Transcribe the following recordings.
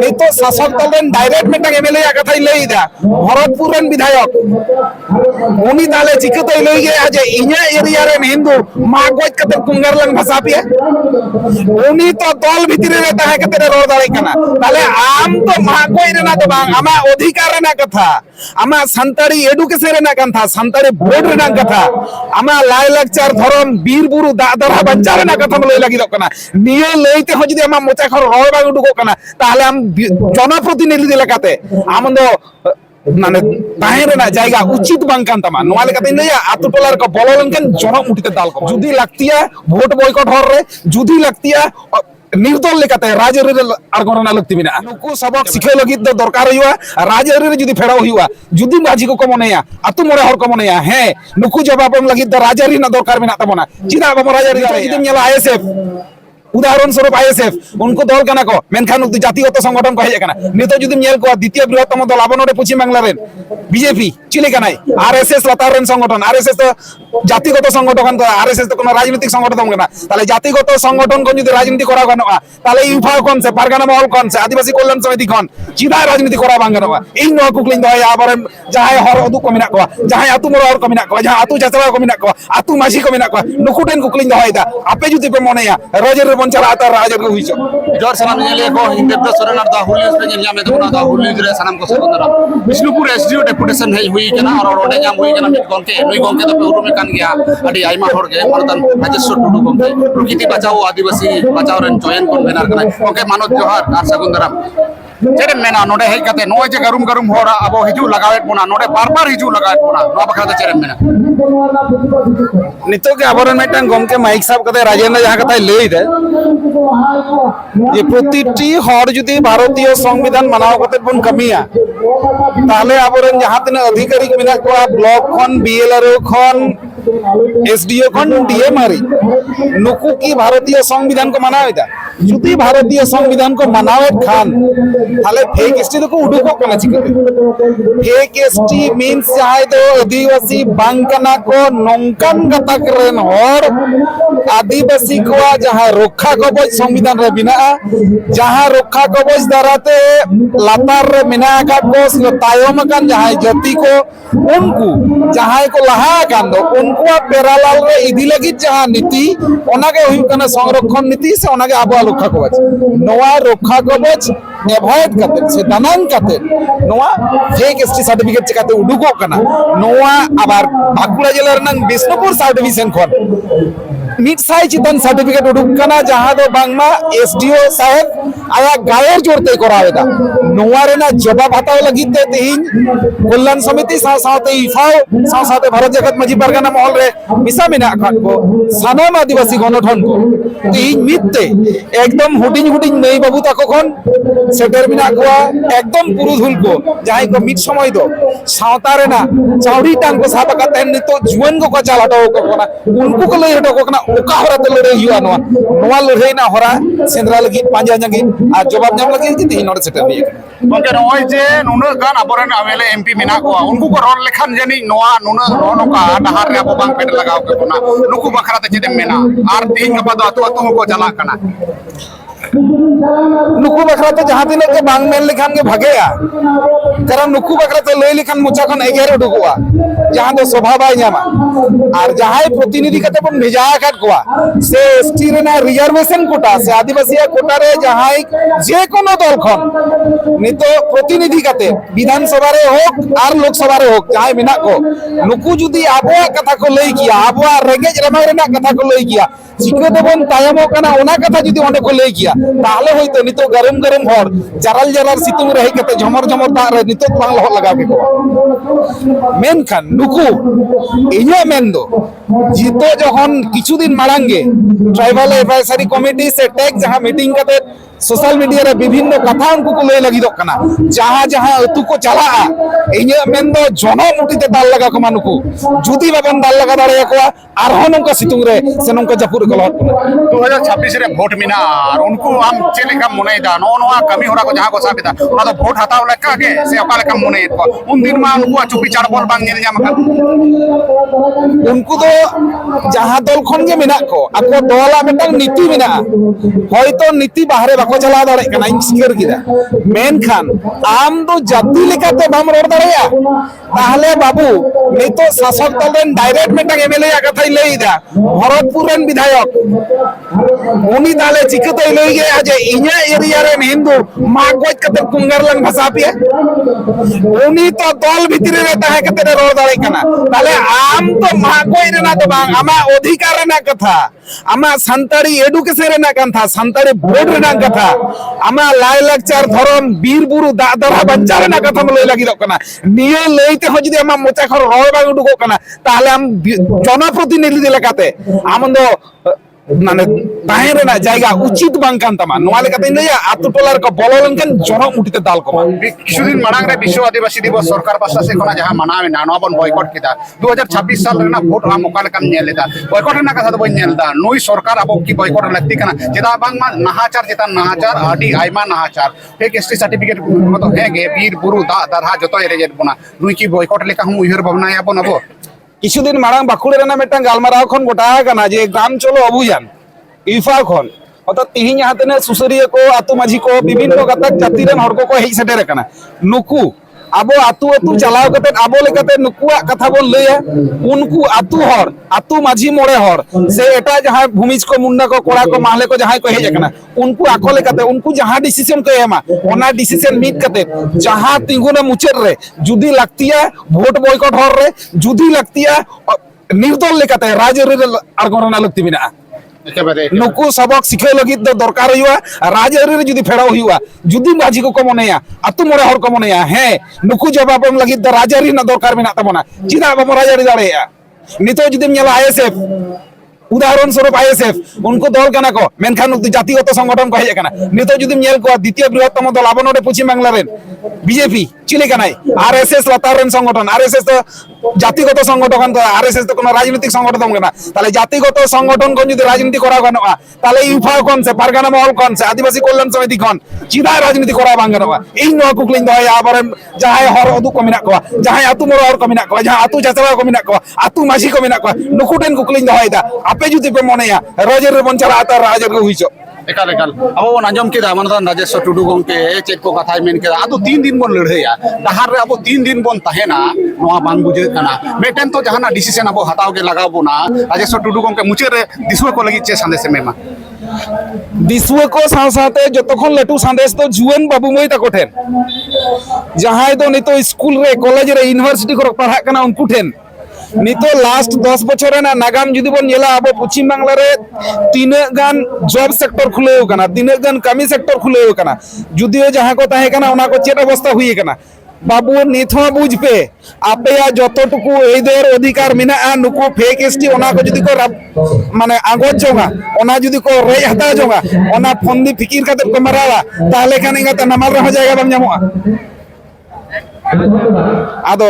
নিত শাসক দলের ডাইরেক্ট মিটাং এমএলএ কথাই লইদা ভরতপুর রেন বিধায়ক উনি তাহলে চিকিৎসাই লই গিয়া যে ইঞা এরিয়া রেন হিন্দু মা গজ কাতে কুঙ্গারলাং ভাষা পিয়া। উনি তো দল ভিতরে রে তাহে কাতে রোড দাঁড়াই কানা তাহলে আম তো মা গoj রেনা তো বাং আমা অধিকার রেনা কথা। আমা সান্তাড়ি এডুকেশন রেনা কথা। সান্তাড়ি ভোট রেনা কথা। আমা লাই লাকচার ধরম বীর বুরু দা দরা বাঞ্চা রেনা কথা লই লাগিদক কানা নিয়ে লইতে হয় যদি আমা মোচা খর রড় বাং উডুকো কানা তাহলে আম জনপ্রতিনিধি লেকাতে আম ᱫᱚ মানে তাহের না জায়গা উচিত বাং কান তামা। নোয়া লেকাতে লইয়া আতু টলার কো বলো লেনকেন জন উঠিতে দাল কো যদি লাগতিয়া ভোট বয়কট হর রে যদি লাগতিয়া নির্দল লেকাতে রাজের আর গণনা লাগতি বিনা। নুকু সবক শিখাই লাগিত দ দরকার হইয়া রাজের যদি ফেরাও হইয়া যদি মাঝি কো কমনেয়া আতু মরে হর কমনেয়া হ্যাঁ নুকু জবাবম লাগিত দ রাজারি না দরকার বিনা তামনা চিদা বাবা রাজারি যদি মেলা আইএসএফ। উদাহরণস্বরূপ দল কানা কো? মেনখান উক্তি জাতিগত সংগঠন কো হেজ কানা? নিতো যদি নিয়েল কো দ্বিতীয় বৃহত্তম দল আবনরে পশ্চিম বাংলা রেন বিজেপি, চিলি কানাই, আরএসএস, লতার রেন সংগঠন, আরএসএস তো জাতিগত সংগঠন তো আরএসএস তো কোনো রাজনৈতিক সংগঠন কানা তাহলে জাতিগত সংগঠন কোন যদি রাজনীতি করা গানোয়া তাহলে ইউফা কোন সে, পারগানা মহল কোন সে, আদিবাসী কল্যাণ সমিতি কোন চিদা রাজনীতি করা বাং গানোয়া এই নয় কুকলিং দয় আবরেন যাহাই হর অদু কো মিনা কো, যাহাই আতু মর হর কো মিনা কো, যাহাই আতু চাচরা কো মিনা কো, আতু মাঝি কো মিনা কো, নুকুটেন কুকলিং দয় দা। আপে যদি পে মনেয়া রজের कौन चला था राजा को हुई जोर सलाम ले को इंद्रदेव सोरेन और दाहुल न्यूज़ पे इंडिया में दोनों दाहुल न्यूज़ रे सलाम को सलाम करा विष्णुपुर एसडीओ डेपुटेशन है हुई केना और ओडे जाम हुई केना मिट गोंके नई गोंके तो पूर्व में कान गया अडी आइमा होड़ गए मानतन राजेश्वर टुडू गोंके प्रकृति बचाओ आदिवासी बचाओ रन जॉइन ᱪᱮᱫ ᱮᱢ ᱢᱮᱱᱟ ᱱᱚᱰᱮ ᱦᱮᱡ ᱠᱟᱛᱮ ᱱᱚᱜᱼᱚᱭ ᱡᱮ ᱜᱟᱨᱩᱢ ᱜᱟᱨᱩᱢ ᱦᱚᱲ ᱟᱵᱚ ᱦᱤᱡᱩᱜ ᱞᱟᱜᱟᱣᱮᱫ ᱵᱚᱱᱟ ᱱᱚᱰᱮ ᱵᱟᱨ ᱵᱟᱨ ᱦᱤᱡᱩᱜ ᱞᱟᱜᱟᱣᱮᱫ ᱵᱚᱱᱟ ᱱᱚᱣᱟ ᱵᱟᱠᱷᱨᱟ ᱛᱮ ᱪᱮᱫ ᱮᱢ ᱢᱮᱱᱟ নিতকে আবরণ মিটাং গমকে মাইক সাব কাতে রাজেন্দ্র যাহা কথাই লই দে যে প্রতিটি হর যদি ভারতীয় সংবিধান মানাও কাতে বন কামিয়া তাহলে আবরণ যাহা তিনা অধিকারী মেনা কোয়া ব্লক খন বিএলআরও খন এসডিও খন ডিএম হারি নুকু কি ভারতীয় সংবিধান को মানাও এটা यदि भारतीय संविधान को मनावे खान ताले फेक एसटी तो को उड़ो को कना चिकते फेक एसटी मींस चाहे तो आदिवासी बांकना को नोंकन गता करेन और आदिवासी को जहां रक्षा कवच संविधान रे बिना जहां रक्षा कवच दराते लातार रे बिना का कोस तायम कान जहां जाति को उनको जहां को लहा कान दो उनको पेरालाल रे इदी लगी जहां नीति ओनागे हुई कना संरक्षण नीति से ओनागे आबो রক্ষা কবচ নোয়া রক্ষা কবচ এভয়েড কাতে সে দানান কাতে নোয়া ফেক এসটি সার্টিফিকেট চিকাতে উডুকো কানা। নোয়া আবার বাঁকুড়া জেলার নাং বিষ্ণুপুর সাব ডিভিশন ᱢᱤᱫ ᱥᱟᱭ ᱪᱮᱛᱟᱱ ᱥᱟᱨᱴᱤᱯᱷᱤᱠᱮᱴ ᱩᱰᱩᱠ ᱠᱟᱱᱟ ᱡᱟᱦᱟᱸ ᱫᱚ ᱵᱟᱝᱢᱟ ᱮᱥᱰᱤᱳ ᱥᱟᱦᱮᱵ ᱟᱭᱟᱜ ᱜᱟᱭᱮᱨ ᱡᱳᱨᱛᱮᱭ ᱠᱚᱨᱟᱣ ᱮᱫᱟ ᱱᱚᱣᱟ ᱨᱮᱱᱟᱜ ᱡᱚᱵᱟᱵ ᱦᱟᱛᱟᱣ ᱞᱟᱹᱜᱤᱫ ᱛᱮ ᱛᱮᱦᱮᱧ ᱠᱚᱞᱞᱟᱱ ᱥᱚᱢᱤᱛᱤ ᱥᱟᱶ ᱥᱟᱶᱛᱮ ᱤᱯᱷᱟᱭ ᱥᱟᱶ ᱥᱟᱶᱛᱮ ᱵᱷᱟᱨᱚᱛ ᱡᱟᱠᱟᱛ ᱢᱟᱹᱡᱷᱤ ᱯᱟᱨᱜᱟᱱᱟ ᱢᱚᱦᱚᱞ ᱨᱮ ᱢᱮᱥᱟ ᱢᱮᱱᱟᱜ ᱟᱠᱟᱫ ᱠᱚ ᱥᱟᱱᱟᱢ ᱟᱹᱫᱤᱵᱟᱹᱥᱤ ᱜᱚᱱᱚᱴᱷᱚᱱ ᱠᱚ ᱛᱮᱦᱤᱧ ᱢᱤᱫᱛᱮ ᱮᱠᱫᱚᱢ ᱦᱩᱰᱤᱧ ᱦᱩᱰᱤᱧ ᱢᱟᱹᱭ ᱵᱟᱹᱵᱩ ᱛᱟᱠᱚ ᱠᱷᱚᱱ ᱥᱮᱴᱮᱨ ᱢᱮᱱᱟᱜ ᱠᱚᱣᱟ ᱮᱠᱫᱚᱢ ᱯᱩᱨᱩᱫᱷᱩᱞ ᱠᱚ ᱡᱟᱦᱟᱸᱭ ᱠᱚ ᱢᱤᱫ ᱥᱚᱢᱚᱭ ᱫᱚ ᱥᱟᱶᱛᱟ ᱨᱮᱱᱟᱜ ᱪᱟᱣᱰᱤ ᱴᱟᱝ ᱠᱚ ᱥᱟᱵ ᱟᱠᱟᱫ ᱛᱟᱦᱮᱱ ᱱᱤᱛᱚᱜ ᱡᱩᱣᱟᱹᱱ ᱠᱚᱠᱚ ᱪᱟᱞ ᱦᱚᱴᱚ ᱟᱠᱚ ᱠᱟᱱᱟ ᱩᱱᱠᱩ ᱠᱚ ᱞᱟᱹᱭ ᱦᱚᱴᱚ ᱟᱠᱚ ᱠᱟᱱᱟ ᱚᱠᱟ ᱦᱚᱨᱟ ᱛᱮ ᱞᱟᱹᱲᱦᱟᱹᱭ ᱦᱩᱭᱩᱜᱼᱟ ᱱᱚᱣᱟ ᱱᱚᱣᱟ ᱞᱟᱹᱲᱦᱟᱹᱭ ᱨᱮᱱᱟᱜ ᱦᱚᱨᱟ ᱥᱮᱸᱫᱽᱨᱟ ᱞᱟᱹᱜᱤᱫ ᱯᱟᱸᱡᱟ ᱧᱟᱜᱤᱫ ᱟᱨ ᱡᱚᱵᱟᱵ ᱧᱟᱢ ᱞᱟᱹᱜᱤᱫ ᱛᱮᱦᱮᱧ ᱱᱚᱰᱮ ᱥᱮᱴᱮᱨ ᱦᱩᱭ ᱟᱠᱟᱱᱟ ᱜᱚᱝᱠᱮ ᱱᱚᱜᱼᱚᱭ ᱡᱮ ᱱᱩᱱᱟᱹᱜ ᱜᱟᱱ ᱟᱵᱚᱨᱮᱱ ᱟᱢᱮᱞᱮ ᱮᱢᱯᱤ ᱢᱮᱱᱟᱜ ᱠᱚᱣᱟ ᱩᱱᱠᱩ ᱠᱚ ᱨᱚᱲ ᱞᱮᱠᱷᱟᱱ ᱡᱟᱹᱱᱤᱡ ᱱᱚᱣᱟ ᱱᱩᱱᱟᱹᱜ ᱱᱚᱜᱼᱚ ᱱᱚᱝᱠᱟ ᱰᱟᱦᱟᱨ ᱨᱮ ᱟᱵᱚ ᱵᱟᱝ ᱯᱷᱮᱰ ᱞᱟᱜᱟᱣ ᱠᱟᱱᱟ ᱱᱩᱠᱩ ᱵᱟᱠᱷᱨᱟᱛᱮ ᱪᱮᱫ ᱮᱢ ᱢᱮᱱᱟ ᱟᱨ ᱛᱮᱦᱮᱧ ᱜᱟᱯᱟ ᱫᱚ ᱟᱹᱛᱩ ᱟᱹᱛᱩ ᱦᱚᱸᱠᱚ ᱪᱟᱞᱟᱜ ᱠᱟᱱᱟ ᱱᱩᱠᱩ ᱵᱟᱠᱷᱨᱟᱛᱮ ᱡᱟᱦᱟᱸ ᱛᱤᱱᱟᱹᱜ ᱜᱮ ᱵᱟᱝ ᱢᱮᱱ ᱞᱮᱠᱷᱟᱱ ᱜᱮ ᱵᱷᱟᱜᱮᱭᱟ ᱠᱟᱨᱚᱱ ᱱᱩᱠᱩ ᱵᱟᱠᱷᱨᱟᱛᱮ ᱞᱟᱹᱭ ᱞᱮᱠᱷᱟᱱ ᱢᱚᱪᱟ ᱠᱷᱚᱱ ᱮᱜᱮᱨ ᱩᱰᱩᱠᱚᱜᱼᱟ ᱡᱟᱦᱟᱸ ᱫᱚ ᱥᱚᱵᱷᱟ ᱵᱟᱭ ᱧᱟᱢᱟ ᱟᱨ ᱡᱟᱦᱟᱸᱭ ᱯᱨᱚᱛᱤᱱᱤᱫᱷᱤ ᱠᱟᱛᱮ ᱵᱚᱱ ᱵᱷᱮᱡᱟ ᱟᱠᱟᱫ ᱠᱚᱣᱟ ᱥᱮ ᱮᱥᱴᱤ ᱨᱮᱱᱟᱜ ᱨᱤᱡᱟᱨভেশন ᱠᱳᱴᱟ ᱥᱮ ᱟᱹᱫᱤᱵᱟᱹᱥᱤᱭᱟᱜ ᱠᱳᱴᱟ ᱨᱮ ᱡᱟᱦᱟᱸᱭ ᱡᱮ কোনো দল ᱠᱷᱚᱱ ᱱᱤᱛᱚᱜ ᱯᱨᱚᱛᱤᱱᱤᱫᱷᱤ ᱠᱟᱛᱮ ᱵᱤᱫᱷᱟᱱ ᱥᱚᱵᱷᱟ ᱨᱮ ᱦᱳᱠ ᱟᱨ ᱞᱳᱠ ᱥᱚᱵᱷᱟ ᱨᱮ ᱦᱳᱠ ᱡᱟᱦᱟᱸᱭ ᱢᱮᱱᱟᱜ ᱠᱚ ᱱᱩᱠᱩ ᱡᱩᱫᱤ ᱟᱵᱚᱣᱟᱜ ᱠᱟᱛᱷᱟ ᱠᱚ ᱞᱟᱹᱭ ᱠᱮᱭᱟ ᱟᱵᱚᱣᱟᱜ ᱨᱮᱸᱜᱮᱡ ᱨᱟᱵᱟᱝ ᱨᱮᱱᱟᱜ ᱠᱟᱛᱷᱟ ᱠᱚ ᱞᱟᱹᱭ ᱠᱮᱭᱟ સૂર્યદેવન તાયામોકાના ઓના કથા જુદી ઓંડે કો લઈ ગયા તાહલે હોય તો નિતો ગરમ ગરમ હોર જારાલ જારાલ સિતુંગ રહી કતે ઝમર মারাঙ্গে ট্রাইবাল এডভাইসারি কমিটি সে টেক যাহা মিটিং কাতে সোশ্যাল মিডিয়ার বিভিন্ন কথা উনকু কো লই যা দকনা যাহা কো চালা ইঞা মেন জনমুটিতে দাল লাগা কমা নুকু যদি বাবন দাল লাগা দাঁড়িয়ে কো আর হন নঙ্কা সিতুং রে সে নঙ্কা জাপুর ᱠᱚᱫᱚ ᱜᱚᱞᱚᱦᱚᱫ ᱵᱚᱱᱟ ᱫᱩ ᱦᱟᱡᱟᱨ ᱪᱷᱟᱵᱵᱤᱥ ᱨᱮ ᱵᱷᱳᱴ ᱢᱮᱱᱟᱜᱼᱟ ᱩᱱᱠᱩ ᱟᱢ ᱪᱮᱫ ᱞᱮᱠᱟᱢ ᱢᱚᱱᱮᱭᱮᱫᱟ ᱱᱚᱜᱼᱚ ᱱᱚᱣᱟ ᱠᱟᱹᱢᱤ ᱦᱚᱨᱟ ᱠᱚ ᱡᱟᱦᱟᱸ ᱠᱚ ᱥᱟᱵ ᱮᱫᱟ ᱚᱱᱟ ᱫᱚ ᱵᱷᱳᱴ ᱦᱟᱛᱟᱣ ᱞᱮᱠᱟ ᱜᱮ ᱥᱮ ᱚᱠᱟ ᱞᱮᱠᱟᱢ ᱢᱚᱱᱮᱭᱮᱫ ᱠᱚᱣᱟ ᱩᱱᱫᱤᱱ ᱢᱟ ᱩᱱᱠᱩᱣᱟᱜ ᱪᱩᱯᱤ ᱪᱟᱲᱵᱚᱞ ᱵᱟᱝ ᱧᱮᱞ ᱧᱟᱢ ᱟᱠᱟᱱ ᱩᱱᱠᱩ ᱫᱚ ᱡᱟᱦᱟᱸ ᱫᱚᱞ ᱠᱷᱚᱱ ᱜᱮ ᱢᱮᱱᱟᱜ ᱠᱚ ᱟᱠᱚ ᱫᱚᱞᱟᱜ ᱢᱤᱫᱴᱟᱝ ᱱᱤᱛᱤ ᱢᱮᱱᱟᱜᱼᱟ ᱦᱚᱭᱛᱚ ᱱᱤᱛᱤ ᱵᱟᱦᱨᱮ ᱵᱟᱠᱚ ᱪᱟᱞᱟᱣ ᱫᱟᱲᱮᱭᱟᱜ ᱠᱟᱱᱟ ᱤᱧ ᱥᱤᱠᱟᱹᱨ ᱠᱮᱫᱟ ᱢᱮᱱᱠᱷᱟᱱ ᱟᱢ ᱫᱚ ᱡᱟᱹᱛᱤ ᱞᱮᱠᱟᱛᱮ ᱵᱟᱢ ᱨᱚᱲ ᱫᱟᱲᱮᱭᱟᱜᱼᱟ ᱛᱟᱦᱞᱮ ᱵᱟᱹᱵᱩ ᱱᱤᱛᱚᱜ ᱥᱟᱥᱚᱠ ᱫᱚᱞ ᱨᱮᱱ ᱰᱟᱭᱨᱮᱠᱴ ᱢᱤᱫᱴᱟᱝ ᱮᱢᱮᱞᱮᱭᱟᱜ ᱠᱟᱛᱷᱟᱧ ᱞᱟᱹᱭ ᱮᱫᱟ ᱵᱷᱚᱨᱚᱛᱯᱩᱨ ᱨᱮᱱ ᱵᱤᱫᱷᱟᱭᱚᱠ વિધાયક ઉની દાલે ચીકતઈ લઈ ગયા આજે ઇયા એરિયા રે હિન્દુ માં કોઈ કતે કુંગરલંગ ભસાપીએ ઉની તો દલ ભીતરે રે તાહે કતે રોડ દાલે કના તાલે આમ તો માં કોઈ રે ના તો બાંગ અમા અધિકાર ના કથા ᱥᱟᱱᱛᱟᱲᱤ সান্তাড়ি এডুকেশন ᱠᱟᱛᱷᱟ কথা সান্তাড়ি ভোট ᱠᱟᱛᱷᱟ কথা আমা লাই লাকচার ধরম, বীর বুরু ᱨᱮᱱᱟᱜ দরা ᱞᱟᱹᱭ ᱞᱟᱹᱜᱤᱫᱚᱜ কথা লই লাগি ᱛᱮᱦᱚᱸ নিয়ে লইতে ᱢᱚᱪᱟ যদি ᱨᱚᱲ মোচা খর ᱠᱟᱱᱟ বাং ᱟᱢ কানা তাহলে আম জনপ্রতিনিধি লেকাতে আম ᱫᱚ ᱢᱟᱱᱮ ᱛᱟᱦᱮᱸ ᱨᱮᱱᱟᱜ ᱡᱟᱭᱜᱟ ᱩᱪᱤᱛ ᱵᱟᱝ ᱠᱟᱱ ᱛᱟᱢᱟ ᱱᱚᱣᱟ ᱞᱮᱠᱟᱛᱮᱧ ᱞᱟᱹᱭᱟ ᱟᱛᱳ ᱴᱚᱞᱟ ᱨᱮᱠᱚ ᱵᱚᱞᱚ ᱞᱮᱱᱠᱷᱟᱱ ᱡᱚᱱᱚᱜ ᱢᱩᱴᱤᱛᱮ ᱫᱟᱞ ᱠᱚᱢᱟ ᱠᱤᱪᱷᱩᱫᱤᱱ ᱢᱟᱲᱟᱝ ᱨᱮ ᱵᱤᱥᱥᱚ ᱟᱹᱫᱤᱵᱟᱹᱥᱤ ᱫᱤᱵᱚᱥ ᱥᱚᱨᱠᱟᱨ ᱯᱟᱥᱴᱟ ᱥᱮᱫ ᱠᱷᱚᱱᱟᱜ ᱡᱟᱦᱟᱸ ᱢᱟᱱᱟᱣᱮᱱᱟ ᱱᱚᱣᱟ ᱵᱚᱱ ᱵᱚᱭᱠᱚᱴ ᱠᱮᱫᱟ 2026 ᱥᱟᱞ ᱨᱮᱱᱟᱜ ᱵᱷᱳᱴ ᱟᱢ ᱚᱠᱟ ᱞᱮᱠᱟᱢ ᱧᱮᱞ ᱮᱫᱟ ᱵᱚᱭᱠᱚᱴ ᱨᱮᱱᱟᱜ ᱠᱟᱛᱷᱟ ᱫᱚ ᱵᱟᱹᱧ ᱧᱮᱞ ᱮᱫᱟ ᱱᱩᱭ ᱥᱚᱨᱠᱟর ᱟᱵᱚ ᱠᱤ ᱵᱚᱭᱠᱚᱴ ᱞᱟᱹᱠᱛᱤ ᱠᱟᱱᱟ ᱪᱮᱫᱟᱜ ᱵᱟᱝᱢᱟ ᱱᱟᱦᱟᱪᱟᱨ ᱪᱮᱛᱟᱱ ᱱᱟᱦᱟᱪᱟর ᱟᱹᱰᱤ ᱟᱭᱢᱟ ᱱᱟᱦᱟᱪᱟᱨ ᱯᱷᱮᱠ ᱮᱥᱴᱤ ᱥᱟর্টিᱯᱷᱤᱠᱮᱴ ᱠᱚᱫᱚ ᱦᱮᱸᱜᱮ ᱵᱤᱨ ᱵᱩᱨᱩ ᱫᱟᱜ ᱫᱟᱨᱦᱟ ᱡᱚᱛᱚᱭ ᱨᱮᱡᱮᱫ ᱵᱚᱱᱟ ᱱᱩᱭ ᱠᱤ ᱵᱚᱭᱠᱚᱴ ᱞᱮᱠᱟ ᱦᱚᱸ ᱩᱭᱦᱟᱹᱨ ᱵᱷᱟᱵᱽᱱᱟᱭᱟᱵᱚᱱ ᱟᱵᱚ ᱠᱤᱪᱷᱩᱫᱤᱱ ᱢᱟᱲᱟᱝ ᱵᱟᱸᱠᱩᱲᱟ ᱨᱮᱱᱟᱜ ᱢᱤᱫᱴᱟᱝ ᱜᱟᱞᱢᱟᱨᱟᱣ ᱠᱷᱚᱱ ᱜᱚᱴᱟ ᱟᱠᱟᱱᱟ ᱡᱮ ᱜᱨᱟᱢ ᱪᱚᱞᱚ ᱚᱵᱷᱤᱡᱟᱱ ᱤᱭᱩᱯᱷᱟ ᱠᱷᱚᱱ ᱚᱛᱚ ᱛᱤᱦᱤᱧ ᱡᱟᱦᱟᱸ ᱛᱤᱱᱟᱹᱜ ᱥᱩᱥᱟᱹᱨᱤᱭᱟᱹ ᱠᱚ ᱟᱛᱳ ᱢᱟᱺᱡᱷᱤ ᱠᱚ ᱵᱤᱵᱷᱤᱱᱱᱚ ᱜᱟᱛᱟᱠ ᱡᱟᱹᱛᱤ ᱨᱮᱱ ᱦᱚᱲ ᱠᱚᱠᱚ ᱦᱮᱡ ᱥᱮᱴᱮᱨ ᱟᱠᱟᱱᱟ ᱱᱩᱠᱩ ᱟᱵᱚ ᱟᱛᱩ ᱟᱛᱩ ᱪᱟᱞᱟᱣ ᱠᱟᱛᱮᱫ ᱟᱵᱚ ᱞᱮᱠᱟᱛᱮ ᱱᱩᱠᱩᱣᱟᱜ ᱠᱟᱛᱷᱟ ᱵᱚᱱ ᱞᱟᱹᱭᱟ ᱩᱱᱠᱩ ᱟᱛᱩ ᱦᱚᱲ ᱟᱛᱩ ᱢᱟᱺᱡᱷᱤ ᱢᱚᱬᱮ ᱦᱚᱲ ᱥᱮ ᱮᱴᱟᱜ ᱡᱟᱦᱟᱸᱭ ᱵᱷᱩᱢᱤᱡ ᱠᱚ ᱢᱩᱱᱰᱟ ᱠᱚ ᱠᱚᱲᱟ ᱠᱚ ᱢᱟᱦᱞᱮ ᱠᱚ ᱡᱟᱦᱟᱸᱭ ᱠᱚ ᱦᱮᱡ ᱟᱠᱟᱱᱟ ᱩᱱᱠᱩ ᱟᱠᱚ ᱞᱮᱠᱟᱛᱮ ᱩᱱᱠᱩ ᱡᱟᱦᱟᱸ ᱰᱤᱥᱤᱥᱮᱱ ᱠᱚ ᱮᱢᱟ ᱚᱱᱟ ᱰᱤᱥᱤᱥᱮᱱ ᱢᱤᱫ ᱠᱟᱛᱮᱫ ᱡᱟᱦᱟᱸ ᱛᱤᱸᱜᱩᱱᱟ ᱢᱩᱪᱟᱹᱫ ᱨᱮ ᱡᱩᱫᱤ ᱞᱟᱹᱠᱛᱤᱭᱟ ᱵᱷᱳᱴ ᱵᱚᱭᱠᱚᱴ ᱦᱚᱨ ᱨᱮ ᱡᱩᱫᱤ ᱞᱟᱹᱠᱛᱤᱭᱟ ᱱᱤᱨᱫᱚᱞ ᱞᱮᱠᱟᱛᱮ ᱨᱟᱡᱽᱟᱹᱨᱤ ᱨᱮ ᱟᱬᱜᱚᱱ ᱨᱮᱱᱟᱜ ᱞᱟᱹᱠᱛᱤ ᱢᱮᱱᱟᱜᱼᱟ ᱱᱩᱠᱩ ᱥᱟᱵᱚᱠ ᱥᱤᱠᱷᱟᱹᱣ ᱞᱟᱹᱜᱤᱫ ᱫᱚ ᱫᱚᱨᱠᱟᱨ ᱦᱩᱭᱩᱜᱼᱟ ᱨᱟᱡᱽᱟᱹᱨᱤ ᱨᱮ ᱡᱩᱫᱤ ᱯᱷᱮᱲᱟᱣ ᱦᱩᱭᱩᱜᱼᱟ ᱡᱩᱫᱤ ᱢᱟᱹᱡᱷᱤ ᱠᱚᱠᱚ ᱢᱚᱱᱮᱭᱟ ᱟᱛᱳ ᱢᱚᱬᱮ ᱦᱚᱲ ᱠᱚ ᱢᱚᱱᱮᱭᱟ ᱦᱮᱸ ᱱᱩᱠᱩ ᱡᱚᱵᱟᱵ ᱮᱢ ᱞᱟᱹᱜᱤᱫ ᱫᱚ ᱨᱟᱡᱽᱟᱹᱨᱤ ᱨᱮᱱᱟᱜ ᱫᱚᱨᱠᱟর ᱢᱮᱱᱟᱜ ᱛᱟᱵᱚᱱᱟ ᱪᱮᱫᱟᱜ ᱵᱟᱵᱚᱱ ᱨᱟᱡᱽᱟᱹᱨᱤ ᱫᱟᱲᱮᱭᱟᱜᱼᱟ ᱱᱤᱛᱚᱜ ᱡᱩᱫᱤᱢ ᱧᱮᱞᱟ ᱟᱭᱮᱥᱮᱯᱷ উদাহরণ স্বরূপ আইএসএফ উনকু দল কেনা কো মেনখান জাতিগত সংগঠন কো হেজ কেনা নিতো যদি নেল কো দ্বিতীয় বৃহত্তম দল আবনরে পশ্চিম বাংলার বিজেপি চিলে কানাই আরএসএস লতার রেন সংগঠন আরএসএস তো জাতিগত সংগঠন, তো আরএসএস তো কোনো রাজনৈতিক সংগঠন কানা তাহলে জাতিগত সংগঠন কোন যদি রাজনীতি করা গানোয়া তাহলে ইউফা কোন সে, পারগানা মহল কোন সে, আদিবাসী কল্যাণ সমিতি কোন চিদা রাজনীতি করা বাং গানোয়া এই নো কুকলিং দয় আবার যাহাই হর অদু কো মিনা কো যাহাই আতু মোর হর কো মিনা কো যাহাই আতু চাচা কো মিনা কো আতু মাঝি কো মিনা কো নুকুটেন কুকলিং দয় দা আপে যদি পে মনেয়া রজের রেবন চালা আতা রাজের হুইছো। ᱮᱠᱟᱞ ᱮᱠᱟᱞ ᱟᱵᱚ ᱵᱚᱱ ᱟᱸᱡᱚᱢ ᱠᱮᱫᱟ ᱢᱟᱱᱚᱛᱟᱱ ᱨᱟᱡᱮᱥᱥᱚᱨ ᱴᱩᱰᱩ ᱜᱚᱢᱠᱮ ᱪᱮᱫ ᱠᱚ ᱠᱟᱛᱷᱟᱭ ᱢᱮᱱ ᱠᱮᱫᱟ ᱟᱫᱚ ᱛᱤᱱ ᱫᱤᱱ ᱵᱚᱱ ᱞᱟᱹᱲᱦᱟᱹᱭᱟ ᱰᱟᱦᱟᱨ ᱨᱮ ᱟᱵᱚ ᱛᱤᱱ ᱫᱤᱱ ᱵᱚᱱ ᱛᱟᱦᱮᱱᱟ ᱱᱚᱣᱟ ᱵᱟᱝ ᱵᱩᱡᱷᱟᱹᱜ ᱠᱟᱱᱟ ᱢᱤᱫᱴᱮᱱ ᱛᱚ ᱡᱟᱦᱟᱱᱟᱜ ᱰᱤᱥᱤᱥᱮᱱ ᱟᱵᱚ ᱦᱟᱛᱟᱣ ᱜᱮ ᱞᱟᱜᱟᱣ ᱵᱚᱱᱟ ᱨᱟᱡᱮᱥᱥᱚᱨ ᱴᱩᱰᱩ ᱜᱚᱢᱠᱮ ᱢᱩᱪᱟᱹᱫ ᱨᱮ ᱫᱤᱥᱩᱣᱟᱹ ᱠᱚ ᱞᱟᱹᱜᱤᱫ ᱪᱮᱫ ᱥᱟᱸᱫᱮᱥᱮᱢ ᱮᱢᱟ ᱫᱤᱥᱩᱣᱟᱹ ᱠᱚ ᱥᱟᱶ ᱥᱟᱶᱛᱮ ᱡᱚᱛᱚ ᱠᱷᱚᱱ ᱞᱟᱹᱴᱩ ᱥᱟᱸᱫᱮᱥ ᱫᱚ ᱡᱩᱣᱟᱹᱱ ᱵᱟᱹᱵᱩ ᱢᱟᱹᱭ ᱛᱟᱠᱚ ᱴᱷᱮᱱ ᱡᱟᱦᱟᱸᱭ ᱫᱚ ᱱᱤᱛᱚᱜ ᱥᱠᱩᱞ ᱨᱮ ᱠᱚᱞᱮᱡᱽ ᱨᱮ ᱤᱭᱩᱱᱤᱵᱷᱟᱨᱥᱤᱴᱤ ᱠᱚᱨᱮ ᱯᱟᱲᱦᱟᱜ ᱠᱟᱱᱟ ᱩᱱᱠᱩ ᱴᱷᱮᱱ ᱱᱤᱛᱚᱜ ᱞᱟᱥᱴ ᱫᱚᱥ ᱵᱚᱪᱷᱚᱨ ᱨᱮᱱᱟᱜ ᱱᱟᱜᱟᱢ ᱡᱩᱫᱤ ᱵᱚᱱ ᱧᱮᱞᱟ ᱟᱵᱚ ᱯᱚᱪᱷᱤᱢ ᱵᱟᱝᱞᱟ ᱨᱮ ᱛᱤᱱᱟᱹᱜ ᱜᱟᱱ ᱡᱚᱵ ᱥᱮᱠᱴᱚᱨ ᱠᱷᱩᱞᱟᱹᱣ ᱟᱠᱟᱱᱟ ᱛᱤᱱᱟᱹᱜ ᱜᱟᱱ ᱠᱟᱹᱢᱤ ᱥᱮᱠᱴᱚᱨ ᱠᱷᱩᱞᱟᱹᱣ ᱟᱠᱟᱱᱟ ᱡᱩᱫᱤᱭᱳ ᱡᱟᱦᱟᱸ ᱠᱚ ᱛᱟᱦᱮᱸ ᱠᱟᱱᱟ ᱚᱱᱟ ᱠᱚ ᱪᱮᱫ ᱚᱵᱚᱥᱛᱟ ᱦᱩᱭ ᱟᱠᱟᱱᱟ বাবু নিথা বুঝবে আপেয়া যতটুকু এইদের অধিকার মেনাআ নুকু ফেক এসটি ওনা কো যদি কো মানে আগত জোগা ওনা যদি কো রে হাতা জোগা ওনা ফন্দি ফিকির কাতে কো মারালা তাহলে কানে গাতে নামাল রহ জায়গা বাম জামুয়া আদো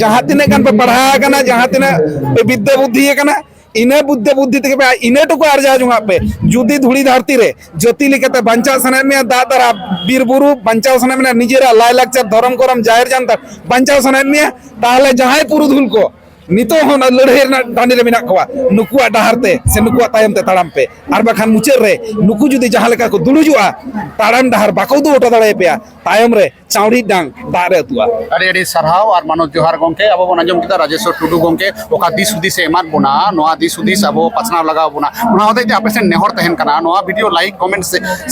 যাহা তিনে গান পে পড়া কানা যাহা তিনে পে বিদ্যা বুদ্ধি কানা। ইনে বুদ্ধি বুদ্ধি থেকে পে, ইনে টুকু আর যা জুঙা পে। যদি ধুড়ি ধরতি রে, জ্যোতি লিখাতে বাঞ্চাও সানা মে দা দারা বীর বুরু বাঞ্চাও সানা মে নিজেরা লাই লাকচার ধরম করম জাহের জানতা বাঞ্চাও সানা মে তাহলে যাহাই পুরুধুল ᱠᱚ ᱱᱤᱛᱚᱜ ᱦᱚᱸ ᱞᱟᱹᱲᱦᱟᱹᱭ ᱨᱮᱱᱟᱜ ᱴᱟᱺᱰᱤ ᱨᱮ ᱢᱮᱱᱟᱜ ᱠᱚᱣᱟ ᱱᱩᱠᱩᱣᱟᱜ ᱰᱟᱦᱟᱨ ᱛᱮ ᱥᱮ ᱱᱩᱠᱩᱣᱟᱜ ᱛᱟᱭᱚᱢ ᱛᱮ ᱛᱟᱲᱟᱢ ᱯᱮ ᱟᱨ ᱵᱟᱠᱷᱟᱱ ᱢᱩᱪᱟᱹᱫ ᱨᱮ ᱱᱩᱠᱩ ᱡᱩᱫᱤ ᱡᱟᱦᱟᱸ ᱞᱮᱠᱟ ᱠᱚ ᱫᱩᱲᱩᱡᱚᱜᱼᱟ ᱛᱟᱲᱟᱢ ᱰᱟᱦᱟᱨ ᱵᱟᱠᱚ ᱩᱫᱩᱜ ᱦᱚᱴᱚ ᱫᱟᱲᱮᱭᱟᱯᱮᱭᱟ ᱛᱟᱭᱚᱢ ᱨᱮ ᱪᱟᱣᱲᱤ ᱰᱟᱝ ᱫᱟᱜ ᱨᱮ ᱟᱹᱛᱩᱜᱼᱟ ᱟᱹᱰᱤ ᱟᱹᱰᱤ ᱥᱟᱨᱦᱟᱣ ᱟᱨ ᱢᱟᱱᱚᱛ ᱡᱚᱦᱟᱨ ᱜᱚᱢᱠᱮ ᱟᱵᱚ ᱵᱚᱱ ᱟᱸᱡᱚᱢ ᱠᱮᱫᱟ ᱨᱟᱡᱮᱥᱥᱚᱨ ᱴᱩᱰᱩ ᱜᱚᱢᱠᱮ ᱚᱠᱟ ᱫᱤᱥ ᱦᱩᱫᱤᱥᱮ ᱮᱢᱟᱫ ᱵᱚᱱᱟ ᱱᱚᱣᱟ ᱫᱤᱥ ᱦᱩᱫᱤᱥ ᱟᱵᱚ ᱯᱟᱥᱱᱟᱣ ᱞᱟᱜᱟᱣ ᱵᱚᱱᱟ ᱚᱱᱟ ᱦᱚᱛᱮᱡ ᱛᱮ ᱟᱯᱮ ᱥᱮᱱ ᱱᱮᱦᱚᱨ ᱛᱟᱦᱮᱱ ᱠᱟᱱᱟ ᱱᱚᱣᱟ ᱵᱷᱤᱰᱤᱭᱳ ᱞᱟᱭᱤᱠ ᱠᱚᱢᱮᱱᱴ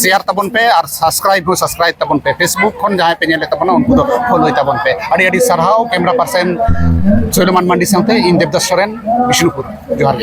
ᱥᱮᱭᱟᱨ ᱛᱟᱵᱚᱱ ᱯᱮ ᱟᱨ ᱥᱟᱵᱥᱠᱨᱟᱭᱤᱵ ᱦᱚᱸ ᱥᱟᱵᱥᱠᱨᱟᱭᱤᱵ ᱛᱟᱵᱚᱱ ᱯᱮ ᱯᱷᱮᱥᱵᱩᱠ ᱠᱷᱚᱱ ᱡᱟᱦᱟᱸᱭ ᱯᱮ ᱧᱮᱞᱮᱫ ᱛᱟᱵᱚᱱᱟ ᱩᱱᱠᱩ ᱫᱚ ᱯᱷᱳᱞᱳᱭ ᱛᱟᱵᱚᱱ ᱯᱮ ᱟᱹᱰᱤ ᱟᱹᱰᱤ ᱥᱟᱨᱦᱟᱣ ᱠᱮᱢᱮᱨᱟ ᱯᱟᱨᱥᱮᱱ ᱥᱚᱭᱞᱚᱢᱟᱱ ᱢᱟᱱᱰᱤ ᱥᱟᱶ সাথে ইনদেবদাস সরেন বিষ্ণুপুর জোহার